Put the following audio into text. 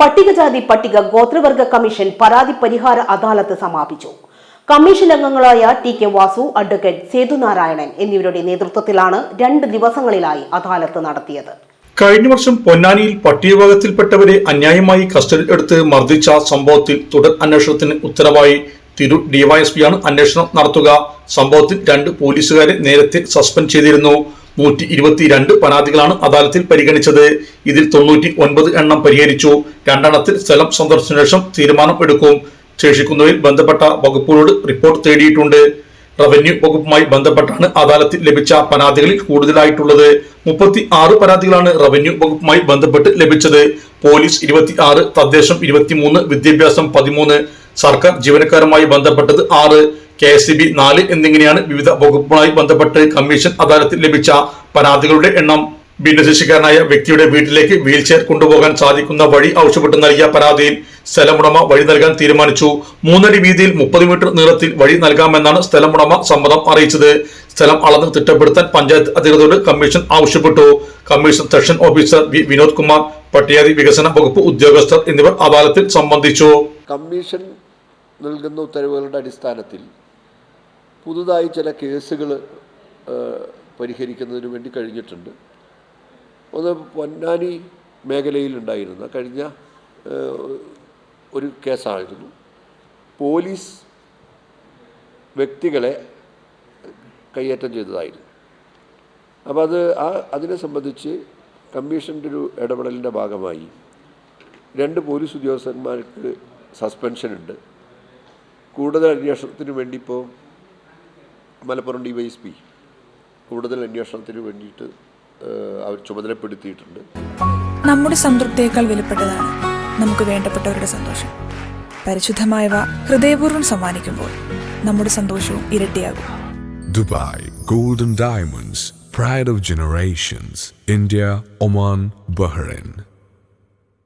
പട്ടികജാതി പട്ടിക ഗോത്രവർഗ കമ്മീഷൻ പരാതി പരിഹാര അദാലത്ത് സമാപിച്ചു. കമ്മീഷൻ അംഗങ്ങളായ T K Vasu advocate Sethunarayanan എന്നിവരുടെ നേതൃത്വത്തിലാണ് രണ്ട് ദിവസങ്ങളിലായി അദാലത്ത് നടത്തിയത്. കഴിഞ്ഞ വർഷം പൊന്നാനിയിൽ പട്ടികവിഭാഗത്തിൽപ്പെട്ടവരെ അന്യായമായി കസ്റ്റഡിയിൽ എടുത്ത് മർദ്ദിച്ച സംഭവത്തിൽ തുടർ അന്വേഷണത്തിന് ഉത്തരവായി തിരു ഡിവൈഎസ്പിയാണ് അന്വേഷണം നടത്തുക. സംഭവത്തിൽ രണ്ട് പോലീസുകാരെ നേരത്തെ സസ്പെൻഡ് ചെയ്തിരുന്നു. നൂറ്റി ഇരുപത്തിരണ്ട് പരാതികളാണ് അദാലത്തിൽ പരിഗണിച്ചത്. ഇതിൽ തൊണ്ണൂറ്റി ഒൻപത് എണ്ണം പരിഹരിച്ചു. രണ്ടെണ്ണത്തിൽ സ്ഥലം സന്ദർശന ശേഷം തീരുമാനം എടുക്കും. ശേഷിക്കുന്നവയിൽ ബന്ധപ്പെട്ട വകുപ്പുകളോട് റിപ്പോർട്ട് തേടിയിട്ടുണ്ട്. റവന്യൂ വകുപ്പുമായി ബന്ധപ്പെട്ടാണ് അദാലത്തിൽ ലഭിച്ച പരാതികളിൽ കൂടുതലായിട്ടുള്ളത്. മുപ്പത്തി ആറ് പരാതികളാണ് റവന്യൂ വകുപ്പുമായി ബന്ധപ്പെട്ട് ലഭിച്ചത്. പോലീസ് ഇരുപത്തി ആറ് തദ്ദേശം ഇരുപത്തിമൂന്ന് വിദ്യാഭ്യാസം പതിമൂന്ന് സർക്കാർ ജീവനക്കാരുമായി ബന്ധപ്പെട്ടത് ആറ്. കെ എസ് ബി നാല് എന്നിങ്ങനെയാണ് വിവിധ വകുപ്പുമായി ബന്ധപ്പെട്ട് കമ്മീഷൻ അദാലത്തിൽ ലഭിച്ച പരാതികളുടെ എണ്ണം. ഭിന്നശേഷിക്കാരനായ വ്യക്തിയുടെ വീട്ടിലേക്ക് വീൽ ചെയർ കൊണ്ടുപോകാൻ സാധിക്കുന്ന വഴി ആവശ്യപ്പെട്ട് നൽകിയ പരാതിയിൽ സ്ഥലമുടമ വഴി നൽകാൻ തീരുമാനിച്ചു. മൂന്നടി വീതിയിൽ മുപ്പത് മീറ്റർ നീളത്തിൽ വഴി നൽകാമെന്നാണ് സ്ഥലമുടമ സമ്മതം അറിയിച്ചത്. സ്ഥലം അളന്ന് തിട്ടപ്പെടുത്താൻ പഞ്ചായത്ത് അധികൃതരോട് കമ്മീഷൻ ആവശ്യപ്പെട്ടു. Commission section officer V Vinod Kumar പട്ടിയാതി വികസന വകുപ്പ് ഉദ്യോഗസ്ഥർ എന്നിവർ അദാലത്തിൽ സംബന്ധിച്ചു. കമ്മീഷൻ നൽകുന്ന ഉത്തരവുകളുടെ അടിസ്ഥാനത്തിൽ പുതുതായി ചില കേസുകൾ പരിഹരിക്കുന്നതിന് വേണ്ടി കഴിഞ്ഞിട്ടുണ്ട്. ഒന്ന് പൊന്നാനി മേഖലയിലുണ്ടായിരുന്ന കഴിഞ്ഞ ഒരു കേസായിരുന്നു. പോലീസ് വ്യക്തികളെ കയ്യേറ്റം ചെയ്തതായിരുന്നു. അപ്പോൾ അത് ആ അതിനെ സംബന്ധിച്ച് കമ്മീഷന്റെ ഒരു ഇടപെടലിന്റെ ഭാഗമായി രണ്ട് പോലീസ് ഉദ്യോഗസ്ഥന്മാർക്ക് സസ്പെൻഷൻ ഉണ്ട് കൂടുതൽ അന്വേഷണത്തിന് വേണ്ടി ഇപ്പോൾ Malappuram D Y S P കൂടുതൽ അന്വേഷണത്തിന് വേണ്ടിയിട്ട് അവർ ചുമതലപ്പെടുത്തിയിട്ടുണ്ട്. നമ്മുടെ സംതൃപ്തിയേക്കാൾ വിലപ്പെട്ടതാണ് നമുക്ക് വേണ്ടപ്പെട്ടവരുടെ സന്തോഷം. പരിശുദ്ധമായവ ഹൃദയപൂർവം സമ്മാനിക്കുമ്പോൾ നമ്മുടെ സന്തോഷവും ഇരട്ടിയാകും. Dubai golden diamonds pride of generations India Oman Bahrain.